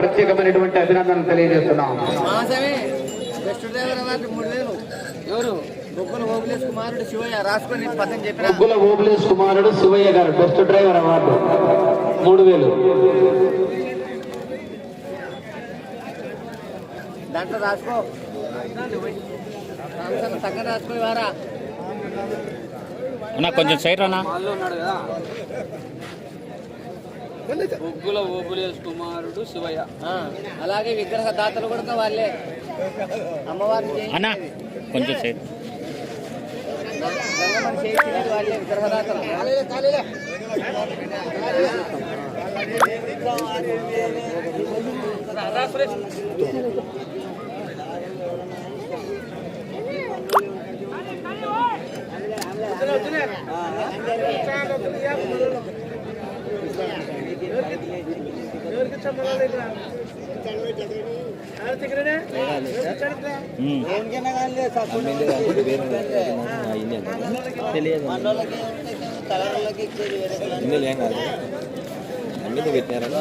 ప్రత్యేకమైనటువంటి అభినందనలు తెలియజేస్తున్నాం. మాసమే బెస్ట్ డ్రైవర్ అవార్డు మూడు వేలు. ఎవరు? బొగ్గల ఓబులేష్ కుమారుడు శివయ్య గారు బెస్ట్ డ్రైవర్ అవార్డు మూడు వేలు. దాంట్లో రాసుకో. తగ్గ రాసుకొని వారా అన్నా కొంచెం సైడ్ అన్నా బొగ్గుల ఓబులేష్ కుమారుడు శివయ్య. అలాగే విగ్రహ దాతలు కూడా వాళ్ళే. అమ్మవారిని. అన్నా కొంచెం సైడ్ గంగమ్మని చేయించేది వాళ్ళే విగ్రహ దాతలు ఉమ్. పెట్టినారా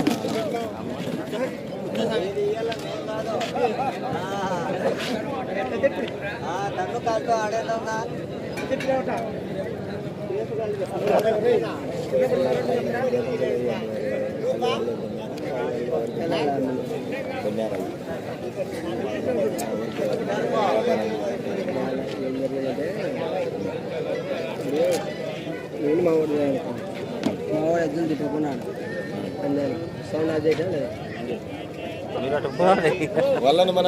నేను మా వాడు మా వాడు ఎద్దులు తిట్టుకున్నాడు అందరు సౌండ్ అది వాళ్ళని మన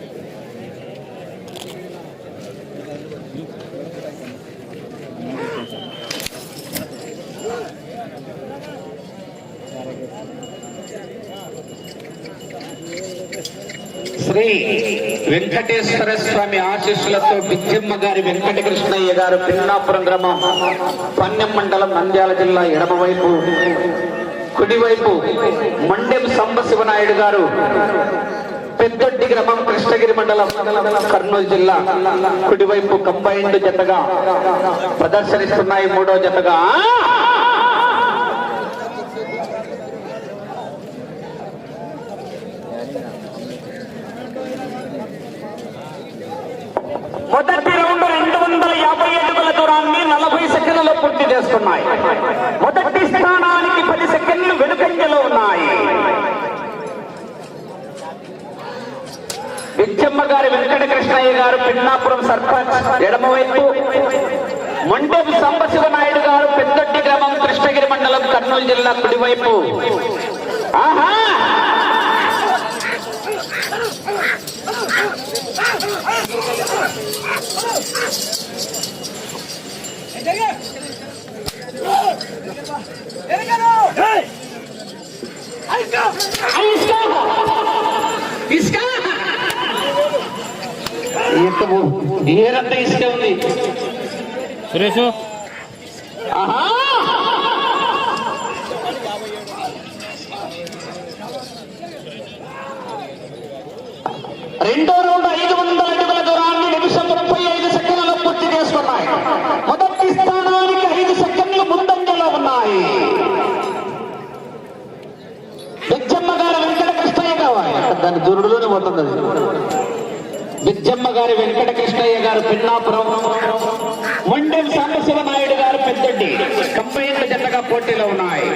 శ్రీ వెంకటేశ్వర స్వామి ఆశీస్సులతో బిజ్జమ్మ గారి వెంకటకృష్ణయ్య గారు పిన్నాపురం గ్రామం పన్నెం మండలం నంద్యాల జిల్లా ఎడమవైపు. కుడివైపు మండెం సంబశివనాయుడు గారు పెద్దొడ్డి గ్రామం కృష్ణగిరి మండలం కర్నూలు జిల్లా. కుడివైపు కంబైండ్ జతగా ప్రదర్శనిస్తున్నాయి మూడో జతగా మొదటి రౌండ్ రెండు వందల యాభై స్థానాన్ని నలభై సెకండ్లలో పూర్తి చేస్తున్నాయి మొదటి స్థానానికి పది సెకండ్లు వెనుకంజలో ఉన్నాయి. విచ్చమ్మ గారి వెంకటకృష్ణయ్య గారు పిన్నాపురం సర్పంచ్ ఎడమవైపు. మండెం సాంబశివనాయుడు గారు పెద్దొడ్డి గ్రామం కృష్ణగిరి మండలం కర్నూలు జిల్లా కుడివైపు. ఆహా! ఏరంతా ఇసుక ఉంది. సురేష్. రెండో రౌండ్ ఐదు వందల అడుగుల దూరాన్ని నిమిషం ముప్పై ఐదు సెకండ్లలో పూర్తి చేసుకున్నాయి. మొదటి స్థానానికి ఐదు సెకండ్లు ముందంజలో ఉన్నాయి. బిజ్జమ్మ గారి వెంకట కృష్ణయ్య కావాలి. దాని దూరుడులోనే పోతుంది అది. బిజ్జమ్మ గారి వెంకట కృష్ణయ్య గారు పిన్నాపురం మొండెం సాంబశివ నాయుడు గారు పెద్దడ్డి కంబైన్ల జంటగా పోటీలో ఉన్నాయి!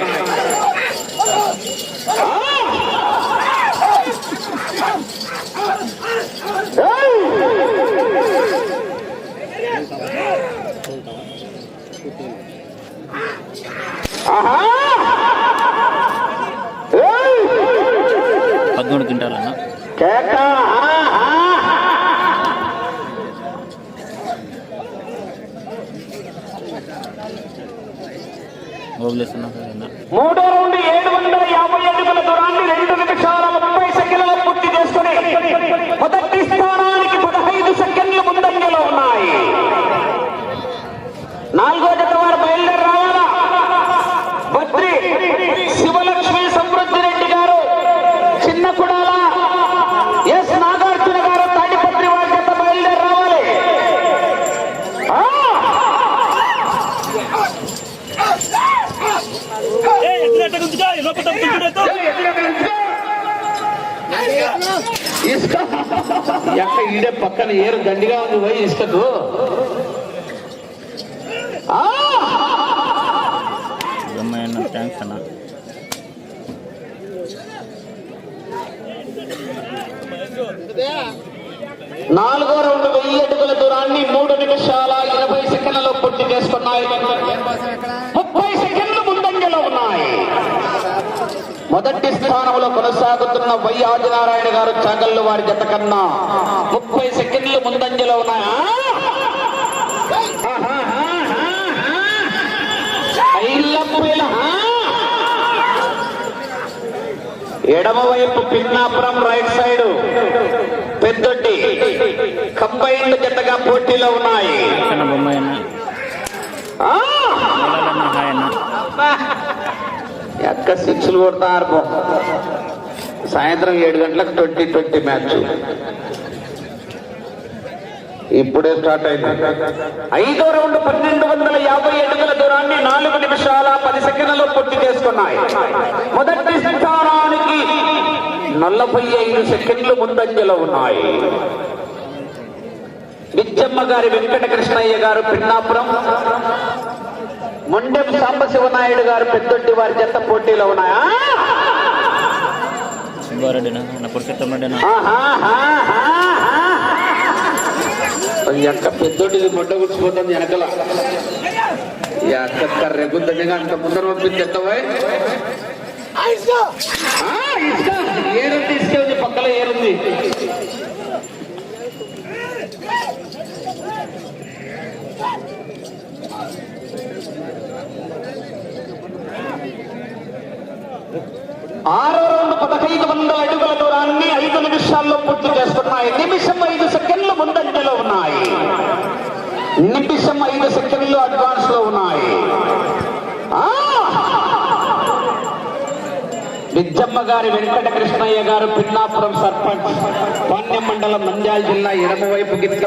పదమూడు క్వింటాలన్నా కేక ఆహా! ఓబులేస్తున్నా అన్న మూడో రౌండ్ ఏడు వందల యాభై అడుగుల దూరాన్ని రెండు నిమిషాల ముప్పై సెకండ్లలో పూర్తి చేసుకుని మొదటి స్థానానికి పదహైదు సెకండ్లు ముందంజలో ఉన్నాయి నాలుగో జత వారు బయలుదేరి రావాలా బద్రి శివలక్ష్మి సమృద్ధి రెడ్డి గారు చిన్న కుడాల ఎస్ నాగార్జున గారు తాడిపత్రి వారి జత బయలుదేరి రావాలి ఆ! ఇసుక ఎక్క ఈడే పక్కన ఏరు దండిగా ఉంది పోయి ఇసుకకు. నాలుగో రౌండ్ వెయ్యి అడుగుల దూరాన్ని మూడు నిమిషాల ఇరవై సెకండ్లలో పూర్తి చేసుకున్నాయి. ముప్పై సెకండ్లు ముందంజలో ఉన్నాయి. మొదటి స్థానంలో కొనసాగుతున్న వై ఆదినారాయణ గారు చాగల్లు వారి జత కన్నా ముప్పై సెకండ్లు ముందంజలో ఉన్నాయా? ఎడమవైపు Pinnapuram right side Peddoddi. Combined జతగా పోటీలో ఉన్నాయి. ఎక్క సిక్స్లు కొడతా పో. సాయంత్రం ఏడు గంటలకు ట్వంటీ ట్వంటీ మ్యాచ్ ఇప్పుడే స్టార్ట్ అయింది. ఐదో రౌండ్ పన్నెండు వందల యాభై అడుగుల దూరాన్ని నాలుగు నిమిషాల పది సెకండ్లలో పూర్తి చేసుకున్నాయి. మొదటి స్థానానికి నలభై ఐదు సెకండ్లు ముందంజలో ఉన్నాయి. బిచ్చమ్మ గారి వెంకట కృష్ణయ్య గారు పిన్నాపురం. మొండెం సాంబశివనాయుడు గారు పెద్దొడ్డి వారి జత పోటీలో ఉన్నాయా? అక్క పెద్దోటిది మొట్ట గుడిచిపోతుంది వెనకల. ఈ అక్క కర్రెగుద్దంగా అంత ముందర పంపింది ఎత్తవా ఏరుంది ఇసుక ఉంది పక్కన ఏరుంది ఆరో రౌండ్ పదహైదు వందల అడుగుల దూరాన్ని ఐదు నిమిషాల్లో పూర్తి చేసుకున్నాయి నిమిషం ఐదు సెకండ్లు ముందంజలో ఉన్నాయి. నిమిషం ఐదు సెకండ్లు అడ్వాన్స్లో ఉన్నాయి. ఆ! బిజ్జమ్మ గారి వెంకట కృష్ణయ్య గారు పిన్నాపురం సర్పంచ్ పాణ్యం మండలం నంద్యాల జిల్లా ఎడమవైపు గిత్త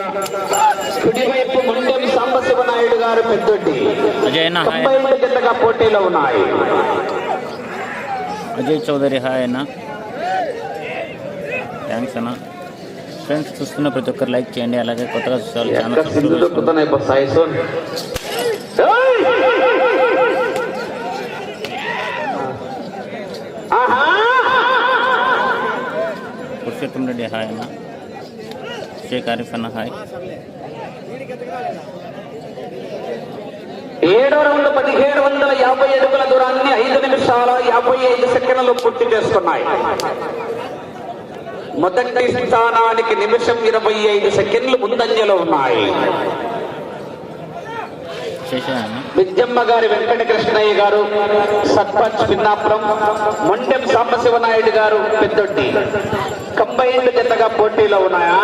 కుడివైపు ముండెం సాంబశివనాయుడు గారు పెద్దొడ్డి. తొంభై మంది జతగా పోటీలో ఉన్నాయి. అజయ్ చౌదరి హాయ్ అన్న. థ్యాంక్స్ అన్న. ఫ్రెండ్స్ చూస్తున్న ప్రతి ఒక్కరు లైక్ చేయండి. అలాగే కొత్తగా చూస్తారు ఛానల్! పురుషోత్తం రెడ్డి హాయ్ అన్న. షేక్ ఆరిఫ్ అన్న హాయ్. ఏడో రౌండ్ పదిహేడు వందల యాభై అడుగుల దూరాన్ని ఐదు నిమిషాల యాభై ఐదు సెకండ్లు పూర్తి చేసుకున్నాయి మొదటి స్థానానికి నిమిషం ఇరవై ఐదు సెకండ్లు ముందంజలో ఉన్నాయి. బిజ్జమ్మ గారి వెంకట కృష్ణయ్య గారు సర్పంచ్ పిన్నాపురం మొండెం సాంబశివనాయుడు గారు పెద్దొడ్డి. కంబైన్డ్ జతగా పోటీలో ఉన్నాయా?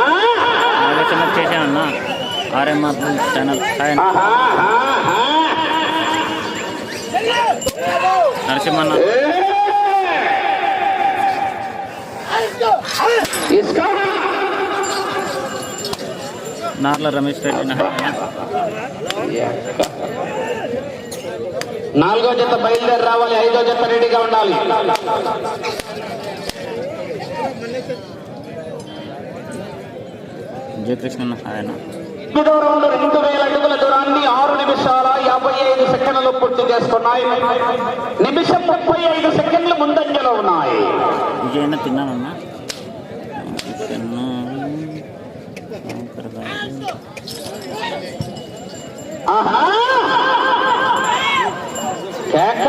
నాగేశ్వర నరసింహ చేశానన్న ఆర్ఎంఆర్ ఛానల్ హాయ్ అన్న. ఆహా, ఆహా. నరసింహ అన్న తీసుకో. నార్ల రమేష్ రెడ్డి. నాలుగో జత బయలుదేరి రావాలి ఐదో జత రెడీగా ఉండాలి జయకృష్ణ అన్న ఎనిమిదో రౌండ్ వేల అడుగుల దూరాన్ని ఆరు నిమిషాల యాభై ఐదు సెకండ్లు పూర్తి చేసుకున్నాయి నిమిషం ముప్పై ఐదు సెకండ్లు ముందంజలో ఉన్నాయి. తిన్నానన్నా. ఆహా! కేక!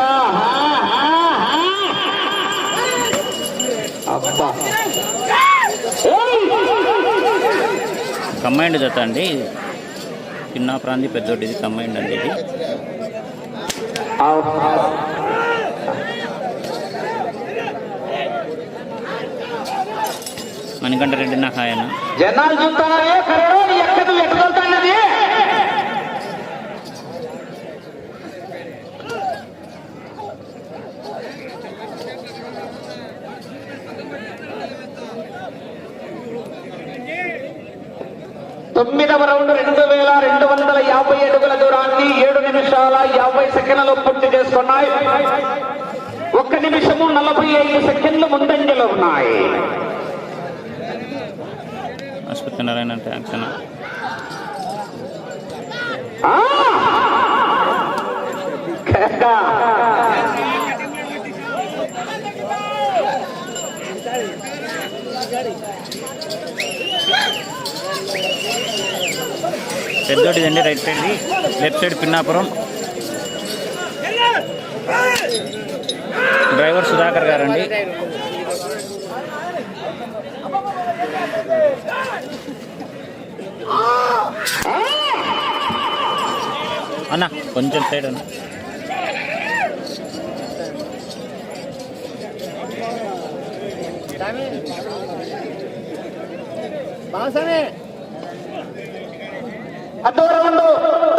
కంబైండ్ జత అండి. చిన్న ప్రాంతి పెద్దోటి ఇది కంబైండ్ అండి ఇది. మణికంఠ రెడ్డి నా హాయ్ జనాలు చూస్తారా? తొమ్మిదవ రౌండ్ రెండు వేల రెండు వందల యాభై అడుగుల దూరాన్ని ఏడు నిమిషాల యాభై సెకండ్లు పూర్తి చేసుకున్నాయి ఒక్క నిమిషము నలభై ఐదు సెకండ్లు ముందంజలో ఉన్నాయి. నారాయణ పెద్దోటి కేక. అండి right సైడ్ది left side Pinnapuram. Driver Sudhakar గారండి. అన్న కొంచెం సైడ్ అన్న. బాసనే. అదో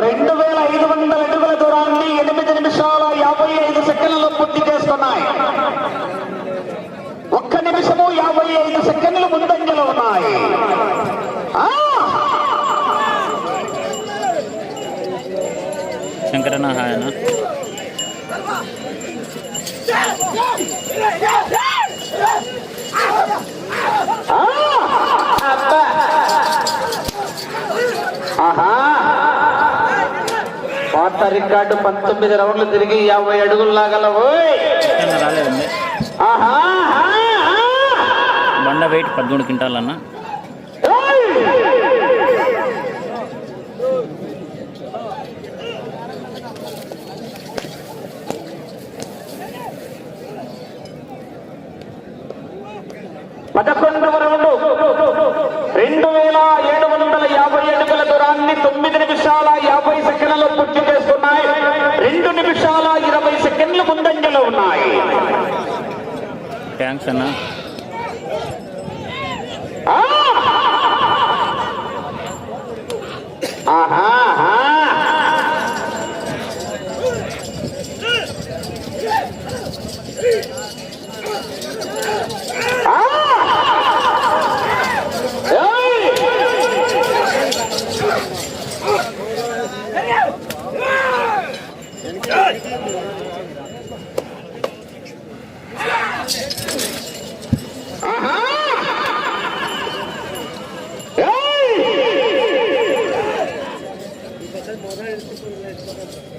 రౌండ్ వేల ఐదు వందల అడుగుల దూరాన్ని ఎనిమిది నిమిషాల యాభై ఐదు సెకండ్లలో పూర్తి చేసుకున్నాయి ఒక్క నిమిషము యాభై ఐదు సెకండ్లు ముందంజలో ఉన్నాయి ఆ! శంకరన్న పాత రికార్డు పంతొమ్మిది రౌండ్లు తిరిగి యాభై అడుగులు లాగలవు రాలేదండి! బండ వెయిట్ పదమూడు క్వింటాలన్న ఏయ్! పదకొండవ రౌండ్ రెండు వేల ఏడు వందల యాభై అడుగుల దూరాన్ని తొమ్మిది నిమిషాల యాభై సెకండ్లలో పూర్తి చేస్తున్నాయి రెండు నిమిషాల ఇరవై సెకండ్లు ముందంజలో ఉన్నాయి థ్యాంక్స్ అన్న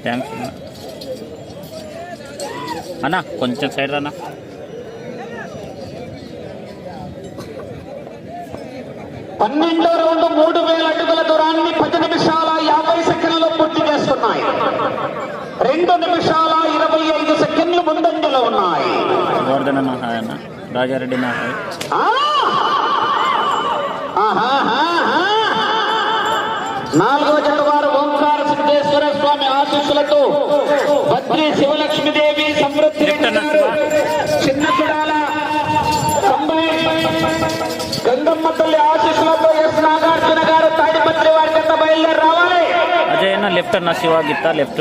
థ్యాంక్స్ అన్న అన్న కొంచెం సైడ్ రానా? పన్నెండో రౌండ్ మూడు వేల అడుగుల దూరాన్ని పది నిమిషాల యాభై సెకండ్లలో పూర్తి చేస్తున్నాయి. రెండు నిమిషాల ఇరవై ఐదు సెకండ్లు ముందంజలో ఉన్నాయి. గోవర్ధన్ అన్న హాయ్ అన్న రాజారెడ్డి నా హాయ్ ఆ! ఆహాహాహా! నాలుగో ఓంకార వెంకటేశ్వర స్వామి ఆశీస్సులతో భద్రి శివలక్ష్మీదేవి సమృద్ధి చిన్న చుడాల గంగమ్మ తల్లి ఆశీస్సులతో ఎస్ నాగార్జున గారు తాడిపత్రి వారి కింద బయలుదేరి రావాలి. అజయ్ లెఫ్ట్ అన్న Shiva Gitta left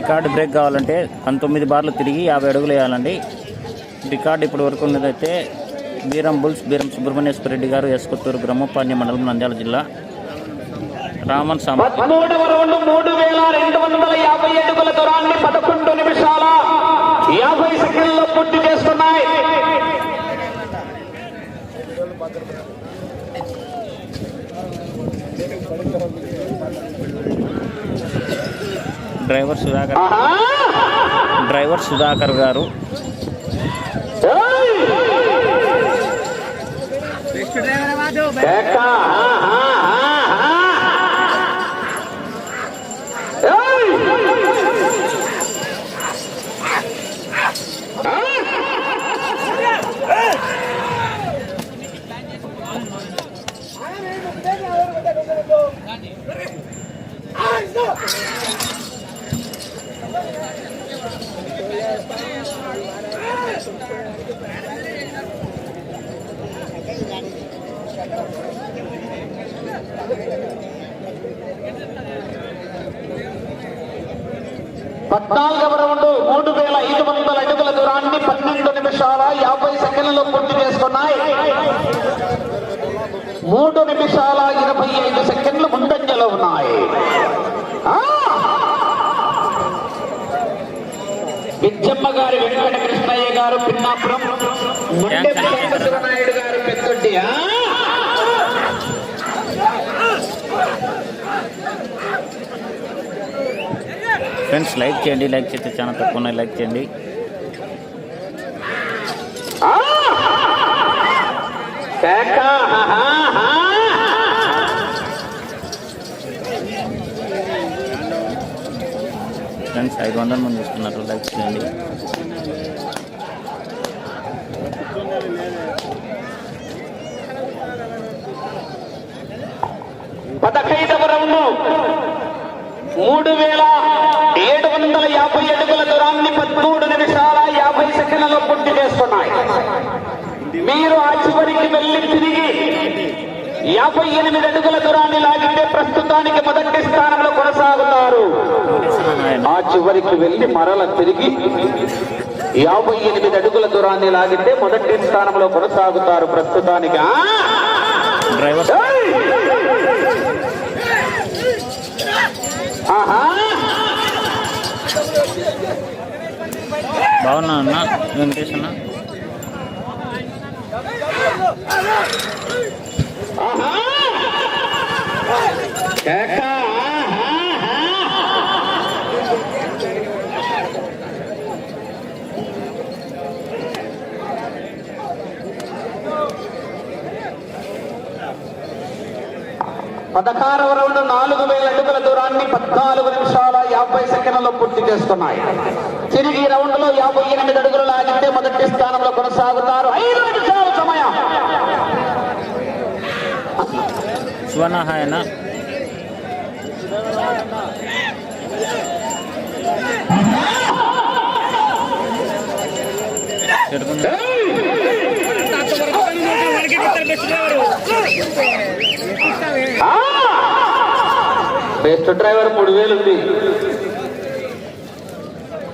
record break కావాలంటే పంతొమ్మిది బార్లు తిరిగి యాభై అడుగులు వేయాలండి. రికార్డ్ ఇప్పటి వరకు ఉన్నదైతే బీరం బుల్స్ బీరం సుబ్రహ్మణ్యేశ్వర రెడ్డి గారు ఎస్కొత్తూరు బ్రహ్మపాణ్య మండలం నంద్యాల జిల్లా. రామన్ సామ మూడు వేల రెండు వందల యాభై అడుగుల దూరాన్ని పదకొండు నిమిషాల యాభై సెకండ్లో పూర్తి చేస్తున్నాయి. డ్రైవర్ సుధాకర్ ఆహా! డ్రైవర్ సుధాకర్ గారు ఏయ్! బెస్ట్ డ్రైవర్ మాధవ్ కేక! ఆహా! ఆహా! ఏయ్! పద్నాలుగవ రౌండ్ మూడు వేల ఐదు వందల అడుగుల దూరాన్ని పన్నెండు నిమిషాల యాభై సెకండ్లలో పూర్తి చేసుకున్నాయి. మూడు నిమిషాల ఇరవై ఐదు సెకండ్లు ముందంజలో ఉన్నాయి! బిజ్జమ్మ గారి వెంకట కృష్ణయ్య గారు పిన్నాపురం నాయుడు గారు పెద్దొడ్డి ఫ్రెండ్స్ లైక్ చేయండి లైక్ చేస్తే చాలా తక్కువ ఉన్నాయి లైక్ చేయండి. ఫ్రెండ్స్ ఐదు వందల మంది చూస్తున్నారు లైక్ చేయండి. పదహైదవ రౌండ్. మూడు వేల ఏడు వందల యాభై అడుగుల పదమూడు నిమిషాల యాభై సెకండ్లలో పూర్తి చేస్తున్నాయి. మీరు ఆ చివరికి వెళ్ళి తిరిగి యాభై ఎనిమిది అడుగుల దూరాన్ని లాగితే ప్రస్తుతానికి మొదటి స్థానంలో కొనసాగుతారు. ఆ చివరికి వెళ్ళి మరల తిరిగి యాభై ఎనిమిది అడుగుల దూరాన్ని లాగితే మొదటి స్థానంలో కొనసాగుతారు ప్రస్తుతానికి! డ్రైవర్. బాగున్నా అన్న? వెంకటేష్ అన్న? ఆహా! పదహారవ రౌండ్ నాలుగు వేల అడుగుల దూరాన్ని పద్నాలుగు నిమిషాల యాభై సెకండ్లలో పూర్తి చేసుకున్నాయి. తిరిగి రౌండ్లో యాభై ఎనిమిది అడుగులు లాగితే మొదటి స్థానంలో కొనసాగుతారు. ఐదు నిమిషాలు సమయం. శివన్న బెస్ట్ డ్రైవర్ మూడు వేలు ఉంది.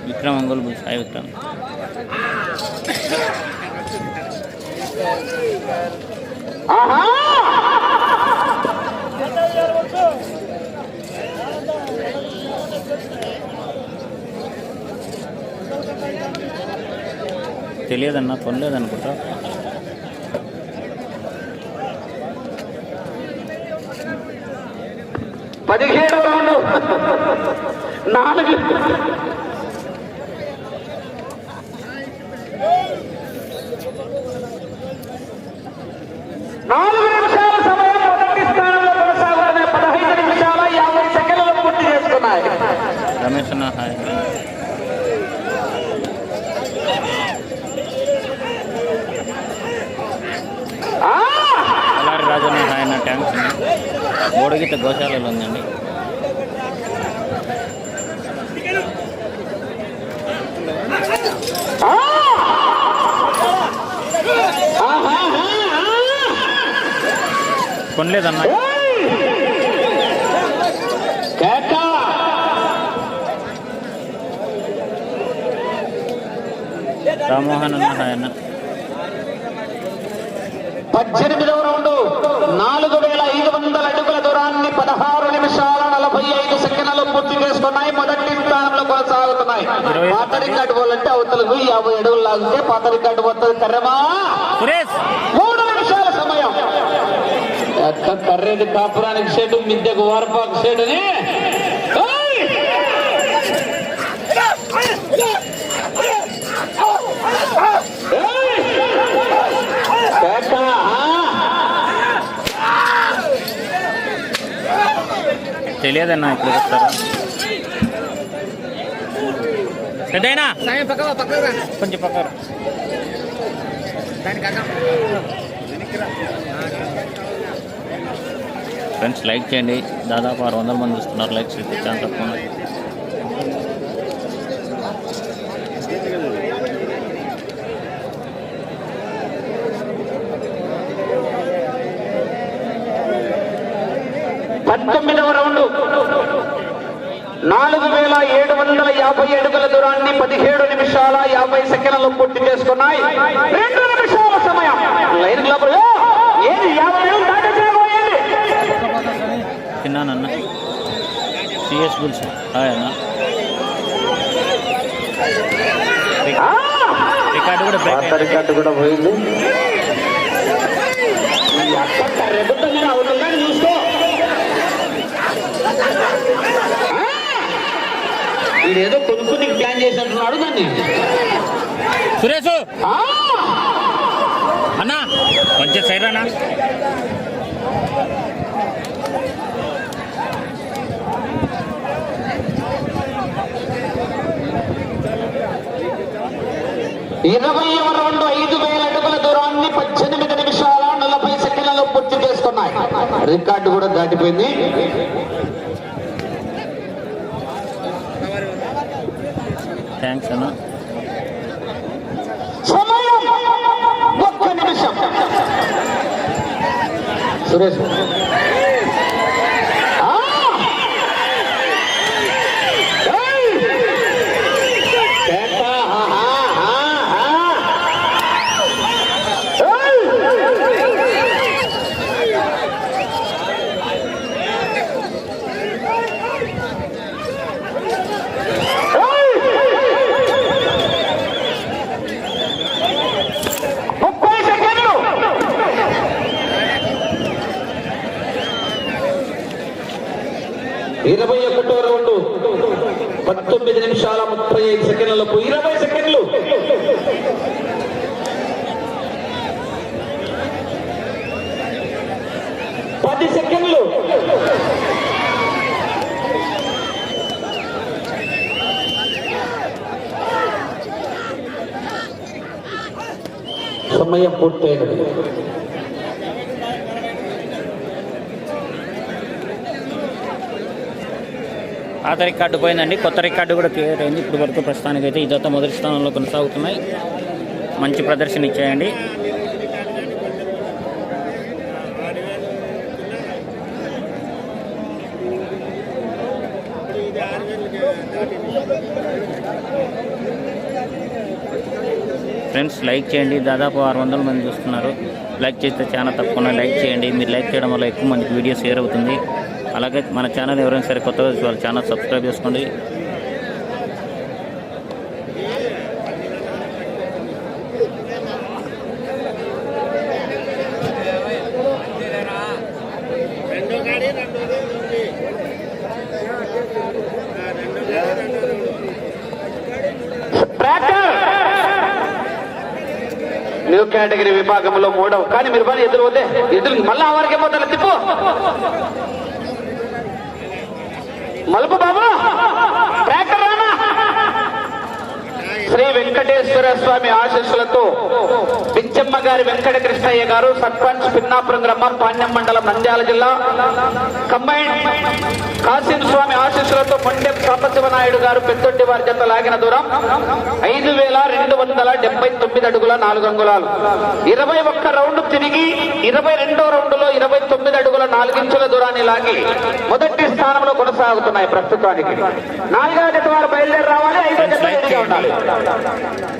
విక్రమ్ అంగుల్ సాయి విక్రమ్. ఆహా! తెలియదన్న కొనలేదనుకుంటా. పదిహేడు రౌండ్ నాలుగు. నాలుగు నిమిషాల సమయం మొదటి స్థానంలో కొనసాగుతున్న పదహైదు నిమిషాల యాభై సెకండ్లు పూర్తి చేసుకున్నాయి. రమేష్ అన్న హాయ్ ఆ! అలారి రాజన్న హాయ్ అన్న ట్యాంక్స్ అన్న బోడగీత గోశాలలో ఉందండి! కొనలేదన్న! రామ్మోహన్ అన్న హాయ్ అన్న పద్దెనిమిదవ రౌండ్ నాలుగు వేల ఐదు వందల అడుగుల దూరాన్ని పదహారు నిమిషాల నలభై ఐదు పూర్తి చేసుకున్నాయి మొదటి స్థానంలో కొనసాగుతున్నాయి. ఇరవై- పాత రికార్డు పోవాలంటే అవతలకు యాభై అడుగులు లాగితే పాత రికార్డు పోతుంది. కర్రమా? మూడు నిమిషాల సమయం. కర్రేది కాపురానికి షెడ్ మిద్దెకు వారపాకు షెడ్ అని ఏయ్! ఏయ్! కేక, ఆ! తెలియదన్న ఇప్పుడు వస్తారా పెద్దయినా కొంచెం పక్కన ఫ్రెండ్స్ లైక్ చేయండి. దాదాపు ఆరు వందల మంది చూస్తున్నారు. లైక్స్ అయితే చాలా తక్కువ ఉన్నాయి. పంతొమ్మిదవ రౌండ్ నాలుగు వేల ఏడు వందల యాభై అడుగుల దూరాన్ని పదిహేడు నిమిషాల యాభై సెకండ్లు పూర్తి చేసుకున్నాయి. రెండు నిమిషాల సమయం. లైన్ ఏది? యాభై ఏళ్ళు దాటేసేయబోయేది. తిన్నానన్న. సిఎస్ హాయ్ అన్న. రికార్డు కూడా పోయింది. వీడేదో కొనుక్కుని ప్లాన్ చేసినట్టున్నాడు దాన్ని సురేష్! అన్న కొంచెం అన్న. ఇరవై రౌండ్ ఐదు వేల అడుగుల దూరాన్ని పద్దెనిమిది నిమిషాల నలభై సెకండ్లలో పూర్తి చేసుకున్నాయి. రికార్డు కూడా దాటిపోయింది. థ్యాంక్స్ అన్న సమయం ఒక్క నిమిషం సురేష్ ఆ! ఏయ్! కేక, హా, హా, హా, హా. ఏయ్! ముప్పై సెకండ్లు ఇరవై ఒకటో రౌండ్. పంతొమ్మిది నిమిషాల ముప్పై ఐదు సెకండ్లకు ఇరవై సెకండ్లు. పది సెకండ్లు. సమయం పూర్తయినది. పాత రికార్డు పోయిందండి. కొత్త రికార్డు కూడా క్రియేట్ అయింది. ఇప్పుడు వరకు ప్రస్తుతానికి ఈ జత మొదటి స్థానంలో కొనసాగుతున్నాయి. మంచి ప్రదర్శన ఇచ్చేయండి. ఫ్రెండ్స్ లైక్ చేయండి. దాదాపు ఆరు వందల మంది చూస్తున్నారు. లైక్ చేస్తే చాలా తక్కువ లైక్ చేయండి. మీరు లైక్ చేయడం వల్ల ఎక్కువ మందికి వీడియో షేర్ అవుతుంది. అలాగే మన ఛానల్ ఎవరైనా సరే కొత్తగా వాళ్ళ వాళ్ళు ఛానల్ సబ్స్క్రైబ్ చేసుకోండి. న్యూ కేటగిరీ విభాగంలో మూడవ. కానీ మీరు బాగా ఎదురు పోతే ఎదురు మళ్ళా వారికి పోతారు? తిప్పు. మలుపు బాబు. ట్రాక్టర్ శ్రీ వెంకటేశ్వర స్వామి ఆశీస్సులతో పిచ్చమ్మ గారి వెంకట కృష్ణయ్య గారు సర్పంచ్ పిన్నాపురం గ్రామం పాణ్యం మండలం నంద్యాల జిల్లా. కంబైన్ కాసిం స్వామి ఆశీస్సు ఫినిష్లతో మొండెం సాంబశివనాయుడు గారు పెద్దొడ్డి వారి జత లాగిన దూరం ఐదు వేల రెండు వందల డెబ్బై తొమ్మిది అడుగుల నాలుగు అంగుళాలు. ఇరవై ఒక్క రౌండ్ తిరిగి ఇరవై రెండో రౌండ్లో ఇరవై తొమ్మిది అడుగుల నాలుగించుల దూరాన్ని లాగి మొదటి స్థానంలో కొనసాగుతున్నాయి ప్రస్తుతానికి. నాలుగో జత వారు బయలుదేరి రావాలి ఐదో జత ఉండాలి. No, no, no.